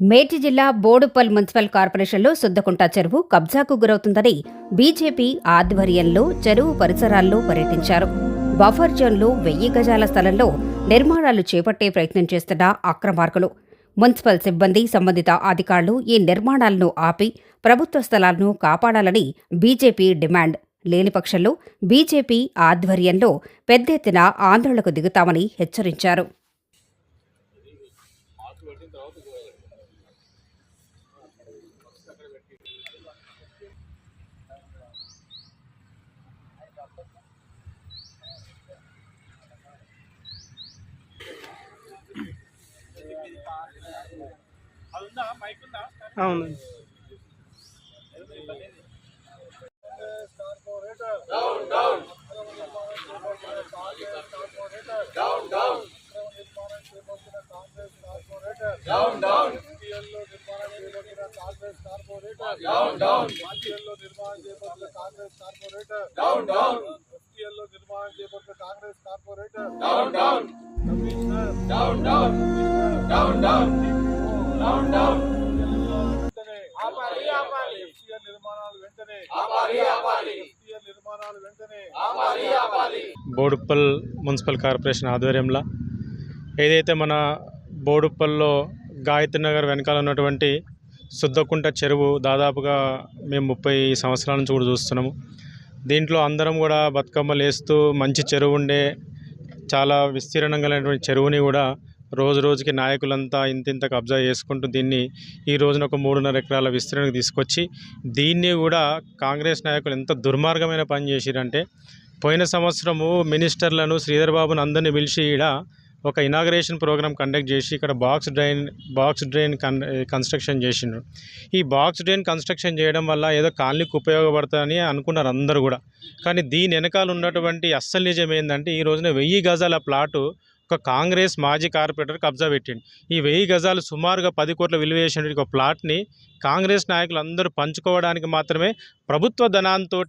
మేటి జిల్లా బోడుపల్ మున్సిపల్ కార్పొరేషన్లో సుద్దకుంట చెరువు కబ్జాకు గురవుతుందని బీజేపీ ఆధ్వర్యంలో చెరువు పరిసరాల్లో పర్యటించారు. బఫర్ జోన్లో వెయ్యి గజాల స్థలంలో నిర్మాణాలు చేపట్టే ప్రయత్నం చేస్తున్న అక్రమార్కులు. మున్సిపల్ సిబ్బంది సంబంధిత అధికారులు ఈ నిర్మాణాలను ఆపి ప్రభుత్వ స్థలాలను కాపాడాలని బీజేపీ డిమాండ్. లేనిపక్షంలో బీజేపీ ఆధ్వర్యంలో పెద్ద ఎత్తున ఆందోళనకు దిగుతామని హెచ్చరించారు. చేపట్టిన Congress corporator down down commissioner down down down down down Boduppal municipal corporation ఆధ్వర్యంలో ఏదైతే మన బోడుప్పల్లో గాయత్రి నగర్ వెనకాల ఉన్నటువంటి శుద్ధకుంట చెరువు దాదాపుగా మేము ముప్పై సంవత్సరాల నుంచి కూడా చూస్తున్నాము. దీంట్లో అందరం కూడా బతుకమ్మలు వేస్తూ మంచి చెరువు ఉండే చాలా విస్తీర్ణం కలిగినటువంటి చెరువుని కూడా రోజు రోజుకి నాయకులంతా ఇంత ఇంత కబ్జా చేసుకుంటూ దీన్ని ఈ రోజున ఒక మూడున్నర ఎకరాల విస్తీర్ణకు తీసుకొచ్చి దీన్ని కూడా కాంగ్రెస్ నాయకులు ఎంత దుర్మార్గమైన పని చేసిరంటే పోయిన సంవత్సరము మినిస్టర్లను శ్రీధర్బాబును అందరినీ పిలిచి ఈడ ఒక ఇనాగరేషన్ ప్రోగ్రామ్ కండక్ట్ చేసి ఇక్కడ box drain box drain con construction చేసిండ్రు ఈ బాక్స్ డ్రైన్ కన్స్ట్రక్షన్ చేయడం వల్ల ఏదో కాలనీకి ఉపయోగపడతాయని అనుకున్నారు అందరూ కూడా. కానీ దీని వెనకాల ఉన్నటువంటి అస్సలు నిజం ఏంటంటే ఈ రోజున వెయ్యి గజాల ప్లాటు ఒక కాంగ్రెస్ మాజీ కార్పొరేటర్ కబ్జా పెట్టిండు. ఈ వెయ్యి గజాలు సుమారుగా పది కోట్ల విలువ చేసిన ఒక ప్లాట్ని కాంగ్రెస్ నాయకులు అందరూ పంచుకోవడానికి మాత్రమే ప్రభుత్వ ధనంతో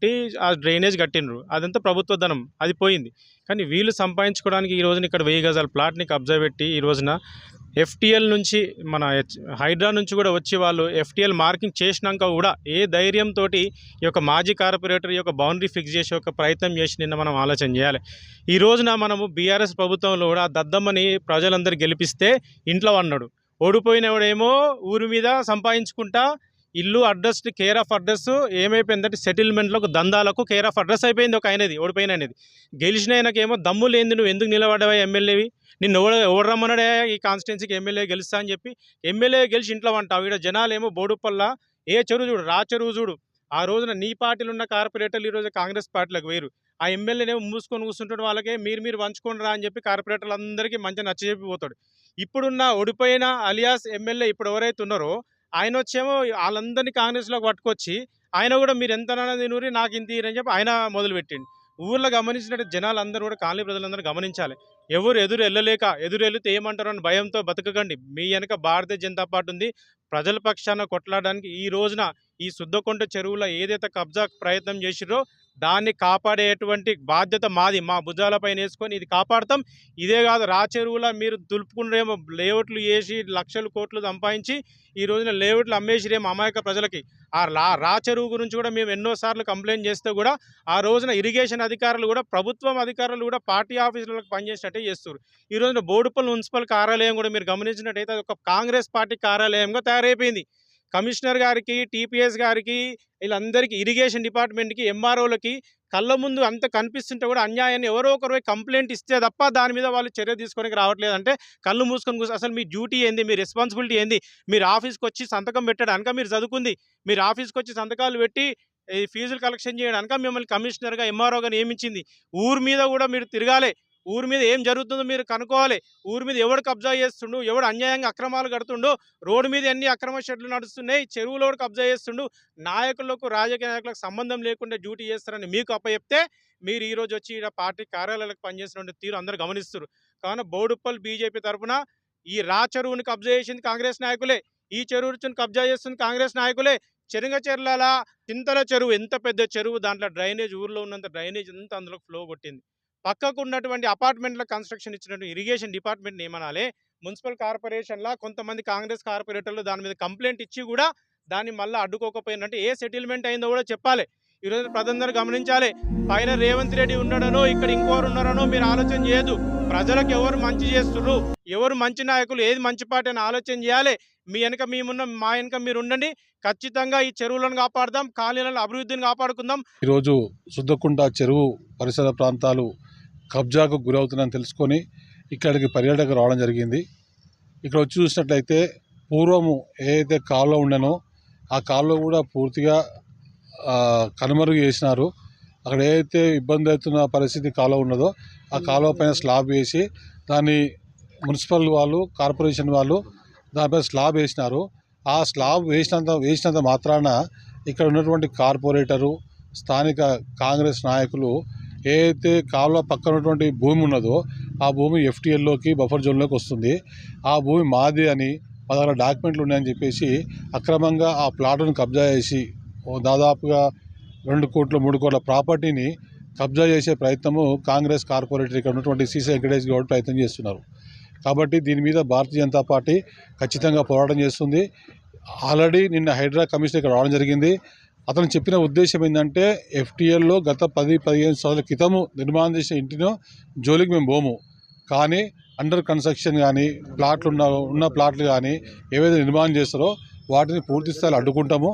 ఆ డ్రైనేజ్ కట్టిండ్రు. అదంతా ప్రభుత్వ ధనం. అది పోయింది. కానీ వీళ్ళు సంపాదించుకోవడానికి ఈ రోజున ఇక్కడ వెయ్యి గజాల ప్లాట్ని కబ్జా పెట్టి ఈ రోజున ఎఫ్టీఎల్ నుంచి మన హైడ్రా నుంచి కూడా వచ్చి వాళ్ళు ఎఫ్టీఎల్ మార్కింగ్ చేసినాక కూడా ఏ ధైర్యంతో ఈ యొక్క మాజీ కార్పొరేటర్ యొక్క బౌండరీ ఫిక్స్ చేసే ఒక ప్రయత్నం చేసి నిన్న మనం ఆలోచన చేయాలి. ఈ రోజున మనము బీఆర్ఎస్ ప్రభుత్వంలో కూడా దద్దమ్మని ప్రజలందరూ గెలిపిస్తే ఇంట్లో అన్నాడు. ఓడిపోయినవాడేమో ఊరి మీద సంపాదించుకుంటా ఇల్లు అడ్రస్ కేర్ ఆఫ్ అడ్రస్ ఏమైపోయిందంటే సెటిల్మెంట్లకు దందాలకు కేర్ ఆఫ్ అడ్రస్ అయిపోయింది ఒక ఆయనది ఓడిపోయిన అనేది గెలిచిన ఆయనకేమో దమ్ము లేని నువ్వు ఎందుకు నిలబడ్డావా ఎమ్మెల్యేవి? నిన్ను ఎవడ ఎవడు రమ్మన్నాడే ఈ కాన్స్టిట్యున్సీకి ఎమ్మెల్యే గెలుస్తా అని చెప్పి ఎమ్మెల్యే గెలిచి ఇంట్లో అంటావు ఇక్కడ జనాలు ఏమో బోడుపల్ల ఏ చెరువు చూడు రా చెరువు చూడు. ఆ రోజున నీ పార్టీలు ఉన్న కార్పొరేటర్లు ఈ కాంగ్రెస్ పార్టీలకు వేరు. ఆ ఎమ్మెల్యేనేమో మూసుకొని కూర్చుంటాడు వాళ్ళకే మీరు మీరు పంచుకొని రా అని చెప్పి కార్పొరేటర్లందరికీ మంచిగా నచ్చజెప్పి పోతాడు. ఇప్పుడున్న ఓడిపోయిన అలియాస్ ఎమ్మెల్యే ఇప్పుడు ఎవరైతే ఉన్నారో ఆయన వచ్చేమో వాళ్ళందరినీ కాంగ్రెస్లోకి పట్టుకొచ్చి ఆయన కూడా మీరు ఎంత నూరి నాకు ఇంత ఇయ్యరని చెప్పి ఆయన మొదలుపెట్టింది ఊర్లో గమనించినట్టు జనాలు అందరూ కూడా కాలనీ ప్రజలందరూ గమనించాలి. ఎవరు ఎదురు వెళ్ళలేక ఎదురు వెళ్తే ఏమంటారో అని భయంతో బతకకండి. మీ వెనక భారతీయ జనతా పార్టీ ఉంది. ప్రజల పక్షాన కొట్లాడడానికి ఈ రోజున ఈ శుద్ధకొండ చెరువులో ఏదైతే కబ్జా ప్రయత్నం చేసిరో దాన్ని కాపాడేటువంటి బాధ్యత మాది మా భుజాలపైన వేసుకొని ఇది కాపాడతాం. ఇదే కాదు రాచెరువులా మీరు దులుపుకునేమో లేఅవుట్లు వేసి లక్షలు కోట్లు సంపాదించి ఈ రోజున లేఅవుట్లు అమ్మేసిరేమో అమాయక ప్రజలకి. ఆ రా చెరువు గురించి కూడా మేము ఎన్నోసార్లు కంప్లైంట్ చేస్తే కూడా ఆ రోజున ఇరిగేషన్ అధికారులు కూడా ప్రభుత్వం అధికారులు కూడా పార్టీ ఆఫీసులకు పనిచేసినట్టే చేస్తారు ఈ రోజున బోడుపల్లి మున్సిపల్ కార్యాలయం కూడా మీరు గమనించినట్టయితే అది ఒక కాంగ్రెస్ పార్టీ కార్యాలయంగా తయారైపోయింది. కమిషనర్ గారికి టీపీఎస్ గారికి వీళ్ళందరికీ ఇరిగేషన్ డిపార్ట్మెంట్కి ఎంఆర్ఓలకి కళ్ళ ముందు అంత కనిపిస్తుంటే కూడా అన్యాయాన్ని ఎవరో ఒకరు కంప్లైంట్ ఇస్తే తప్ప దాని మీద వాళ్ళు చర్య తీసుకోనికి రావట్లేదు. అంటే కళ్ళు మూసుకొని కూర్చొని అసలు మీ డ్యూటీ ఏంది? మీ రెస్పాన్సిబిలిటీ ఏంది? మీరు ఆఫీస్కి వచ్చి సంతకం పెట్టడానిక మీరు చదువుకుంది. మీరు ఆఫీస్కి వచ్చి సంతకాలు పెట్టి ఫీజులు కలెక్షన్ చేయడానిక మిమ్మల్ని కమిషనర్గా ఎంఆర్ఓగా నియమించింది. ఊరి మీద కూడా మీరు తిరగాలి. ఊరి మీద ఏం జరుగుతుందో మీరు కనుక్కోవాలి. ఊరి మీద ఎవడు కబ్జా చేస్తుండు ఎవడు అన్యాయంగా అక్రమాలు కడుతుండో రోడ్డు మీద ఎన్ని అక్రమ షెడ్లు నడుస్తున్నాయి చెరువులో కూడా కబ్జా చేస్తుండు నాయకులకు రాజకీయ నాయకులకు సంబంధం లేకుండా డ్యూటీ చేస్తారని మీకు అప్పచెప్తే మీరు ఈరోజు వచ్చి ఈడ పార్టీ కార్యాలయాలకు పనిచేసినటువంటి తీరు అందరూ గమనిస్తారు కావున బోడుప్పల్ బీజేపీ తరఫున ఈ రా చెరువుని కబ్జా చేసింది కాంగ్రెస్ నాయకులే ఈ చెరువుని కబ్జా చేస్తుంది కాంగ్రెస్ నాయకులే. చెరుంగచెర్ల చింతల చెరువు ఎంత పెద్ద చెరువు దాంట్లో డ్రైనేజ్ ఊర్లో ఉన్నంత డ్రైనేజ్ అంతా అందులో ఫ్లో కొట్టింది. పక్కకు ఉన్నటువంటి అపార్ట్మెంట్ల కన్స్ట్రక్షన్ ఇచ్చినటువంటి ఇరిగేషన్ డిపార్ట్మెంట్ ఏమనాలి మున్సిపల్ కార్పొరేషన్లో కొంతమంది కాంగ్రెస్ కార్పొరేటర్లు దాని మీద కంప్లైంట్ ఇచ్చి కూడా దాన్ని మళ్ళీ అడ్డుకోకపోయినట్టు ఏ సెటిల్మెంట్ అయిందో కూడా చెప్పాలి. ఈరోజు ప్రజలందరూ గమనించాలి. పైన రేవంత్ రెడ్డి ఉన్నాడనో ఇక్కడ ఇంకోరు ఉన్నారనో మీరు ఆలోచన చేయదు ప్రజలకు ఎవరు మంచి చేస్తున్నారు ఎవరు మంచి నాయకులు ఏది మంచి పార్టీ అని ఆలోచన చేయాలి. మీ వెనక మేమున్న మా వెనక మీరు ఉండండి. ఖచ్చితంగా ఈ చెరువులను కాపాడదాం కాలనీలను అభివృద్ధిని కాపాడుకుందాం. ఈరోజు శుద్ధకుంట చెరువు పరిసర ప్రాంతాలు కబ్జాకు గురవుతుందని తెలుసుకొని ఇక్కడికి పర్యాటకులు రావడం జరిగింది. ఇక్కడ వచ్చి చూసినట్లయితే పూర్వము ఏదైతే కాలువ ఉండనో ఆ కాలువ కూడా పూర్తిగా కనుమరుగు చేసినారు. అక్కడ ఏదైతే ఇబ్బంది అవుతున్న పరిస్థితి కాలువ ఉన్నదో ఆ కాలువ పైన స్లాబ్ వేసి దాన్ని మున్సిపల్ వాళ్ళు కార్పొరేషన్ వాళ్ళు దానిపైన స్లాబ్ వేసినారు. ఆ స్లాబ్ వేసినంత వేసినంత మాత్రాన ఇక్కడ ఉన్నటువంటి కార్పొరేటరు స్థానిక కాంగ్రెస్ నాయకులు ఏదైతే కాలువ పక్కన ఉన్నటువంటి భూమి ఉన్నదో ఆ భూమి ఎఫ్టీఎల్లోకి బఫర్ జోన్లోకి వస్తుంది. ఆ భూమి మాది అని పదహారు డాక్యుమెంట్లు ఉన్నాయని చెప్పేసి అక్రమంగా ఆ ప్లాట్ను కబ్జా చేసి ఓ దాదాపుగా రెండు కోట్ల మూడు కోట్ల ప్రాపర్టీని కబ్జా చేసే ప్రయత్నము కాంగ్రెస్ కార్పొరేటర్ ఇక్కడ ఉన్నటువంటి సీసీ వెంకటేష్ గౌడ్ ప్రయత్నం చేస్తున్నారు. కాబట్టి దీని మీద భారతీయ జనతా పార్టీ ఖచ్చితంగా పోరాటం చేస్తుంది. ఆల్రెడీ నిన్న హైడ్రా కమిషన్ ఇక్కడ రావడం జరిగింది. అతను చెప్పిన ఉద్దేశం ఏంటంటే ఎఫ్టీఎల్లో గత పది పదిహేను సంవత్సరాల క్రితము నిర్మాణం చేసిన ఇంటినో జోలికి మేము పోము. కానీ అండర్ కన్స్ట్రక్షన్ కానీ ప్లాట్లు ఉన్న ఉన్న ప్లాట్లు కానీ ఏవైతే నిర్మాణం చేస్తారో వాటిని పూర్తి స్థాయిలో అడ్డుకుంటాము.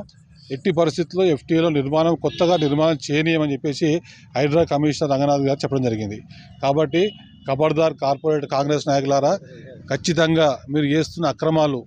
ఎట్టి పరిస్థితుల్లో ఎఫ్టీఏలో నిర్మాణం కొత్తగా నిర్మాణం చేయనీయమని చెప్పేసి హైడ్రా కమిషనర్ రంగనాథ్ గారు చెప్పడం జరిగింది. కాబట్టి కబర్దార్ కార్పొరేట్ కాంగ్రెస్ నాయకులారా ఖచ్చితంగా మీరు చేస్తున్న అక్రమాలు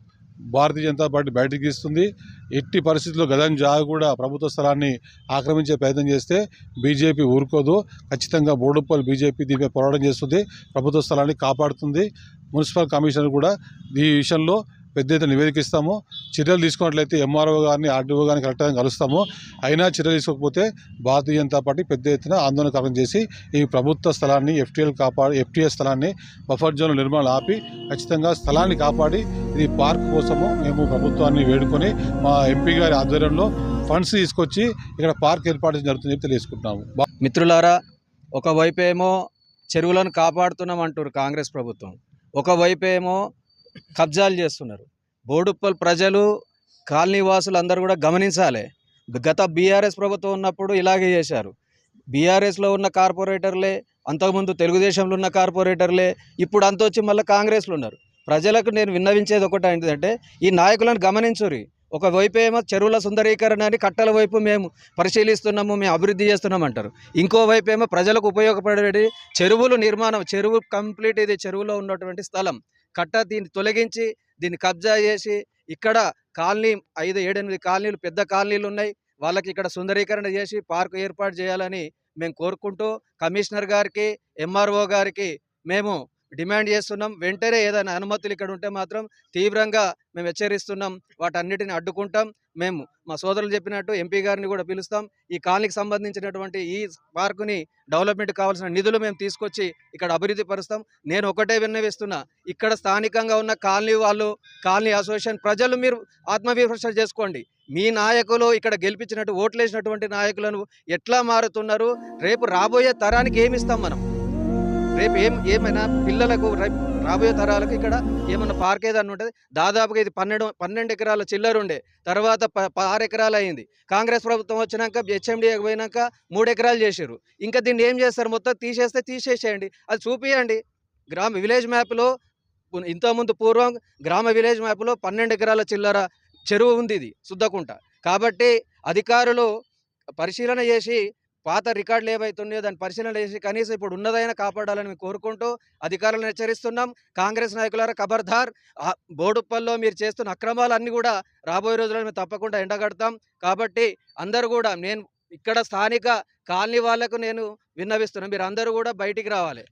భారతీయ జనతా పార్టీ బయటకు ఇస్తుంది. ఎట్టి పరిస్థితుల్లో గదని జాగ కూడా ప్రభుత్వ స్థలాన్ని ఆక్రమించే ప్రయత్నం చేస్తే బీజేపీ ఊరుకోదు. ఖచ్చితంగా బోడుప్పల్ బీజేపీ దీనిపై పోరాటం చేస్తుంది. ప్రభుత్వ స్థలాన్ని కాపాడుతుంది. మున్సిపల్ కమిషనర్ కూడా ఈ విషయంలో పెద్ద ఎత్తున నివేదికిస్తాము. చర్యలు తీసుకున్నట్లయితే ఎంఆర్ఓ గారిని ఆర్డీఓ గారిని కరెక్ట్గా కలుస్తాము. అయినా చర్యలు తీసుకోకపోతే భారతీయ జనతా పార్టీ పెద్ద ఎత్తున ఆందోళన కారణం చేసి ఈ ప్రభుత్వ స్థలాన్ని ఎఫ్టీఎల్ కాపాడి ఎఫ్టీఎస్ స్థలాన్ని బఫర్ జోన్ నిర్మాణం ఆపి ఖచ్చితంగా స్థలాన్ని కాపాడి ఇది పార్క్ కోసము మేము ప్రభుత్వాన్ని వేడుకొని మా ఎంపీ గారి ఆధ్వర్యంలో ఫండ్స్ తీసుకొచ్చి ఇక్కడ పార్క్ ఏర్పాటు జరుగుతుందని తెలియజేసుకుంటున్నాము. మిత్రులారా ఒకవైపేమో ఏమో చెరువులను కాపాడుతున్నాం అంటారు కాంగ్రెస్ ప్రభుత్వం. ఒకవైపేమో ఏమో కబ్జాలు చేస్తున్నారు. బోడుప్పల్ ప్రజలు కాలనీ వాసులు అందరూ కూడా గమనించాలి. గత బీఆర్ఎస్ ప్రభుత్వం ఉన్నప్పుడు ఇలాగే చేశారు. బీఆర్ఎస్లో ఉన్న కార్పొరేటర్లే అంతకుముందు తెలుగుదేశంలో ఉన్న కార్పొరేటర్లే ఇప్పుడు అంత వచ్చి మళ్ళీ కాంగ్రెస్లో ఉన్నారు. ప్రజలకు నేను విన్నవించేది ఒకటి ఏంటంటే ఈ నాయకులను గమనించురి ఒకవైపు ఏమో చెరువుల సుందరీకరణ అని కట్టల వైపు మేము పరిశీలిస్తున్నాము మేము అభివృద్ధి చేస్తున్నాం అంటారు ఇంకోవైపు ఏమో ప్రజలకు ఉపయోగపడేది చెరువులు నిర్మాణం చెరువు కంప్లీట్ ఇది చెరువులో ఉన్నటువంటి స్థలం. కట్ట దీన్ని తొలగించి దీన్ని కబ్జా చేసి ఇక్కడ కాలనీ ఐదు ఏడెనిమిది కాలనీలు పెద్ద కాలనీలు ఉన్నాయి. వాళ్ళకి ఇక్కడ సుందరీకరణ చేసి పార్కు ఏర్పాటు చేయాలని మేము కోరుకుంటూ కమిషనర్ గారికి ఎంఆర్ఓ గారికి మేము డిమాండ్ చేస్తున్నాం. వెంటనే ఏదైనా అనుమతులు ఇక్కడ ఉంటే మాత్రం తీవ్రంగా మేము హెచ్చరిస్తున్నాం. వాటన్నిటిని అడ్డుకుంటాం. మేము మా సోదరులు చెప్పినట్టు ఎంపీ గారిని కూడా పిలుస్తాం. ఈ కాలనీకి సంబంధించినటువంటి ఈ పార్కుని డెవలప్మెంట్ కావాల్సిన నిధులు మేము తీసుకొచ్చి ఇక్కడ అభివృద్ధి పరుస్తాం. నేను ఒకటే విన్నవిస్తున్నా ఇక్కడ స్థానికంగా ఉన్న కాలనీ వాళ్ళు కాలనీ అసోసియేషన్ ప్రజలు మీరు ఆత్మవిమర్శ చేసుకోండి. మీ నాయకులు ఇక్కడ గెలిపించినట్టు ఓట్లేసినటువంటి నాయకులను ఎట్లా మారుతున్నారు? రేపు రాబోయే తరానికి ఏమి ఇస్తాం మనం? రేపు ఏం ఏమైనా పిల్లలకు రాబోయే తరాలకు ఇక్కడ ఏమన్నా పార్క్ ఏదన్నా ఉంటుంది? దాదాపుగా ఇది పన్నెండు పన్నెండు ఎకరాల చిల్లరుండే తర్వాత ప ఆరు ఎకరాలు అయింది. కాంగ్రెస్ ప్రభుత్వం వచ్చినాక హెచ్ఎండిఏకి పోయినాక మూడు ఎకరాలు చేశారు ఇంకా దీన్ని ఏం చేస్తారు? మొత్తం తీసేస్తే తీసేసేయండి. అది చూపియండి. గ్రామ విలేజ్ మ్యాప్లో ఇంతకుముందు పూర్వం గ్రామ విలేజ్ మ్యాప్లో పన్నెండు ఎకరాల చిల్లర చెరువు ఉంది ఇది శుద్ధకుంట కాబట్టి అధికారులు పరిశీలన చేసి పాత రికార్డులు ఏవైతున్నాయో దాన్ని పరిశీలన చేసి కనీసం ఇప్పుడు ఉన్నదైనా కాపాడాలని మేము కోరుకుంటూ అధికారులను హెచ్చరిస్తున్నాం. కాంగ్రెస్ నాయకులారా ఖబర్దార్ బోడుప్పల్లో మీరు చేస్తున్న అక్రమాలన్నీ కూడా రాబోయే రోజుల్లో మేము తప్పకుండా ఎండగడతాం. కాబట్టి అందరూ కూడా నేను ఇక్కడ స్థానిక కాలనీ వాళ్ళకు నేను విన్నవిస్తున్నాను మీరు అందరూ కూడా బయటికి రావాలి.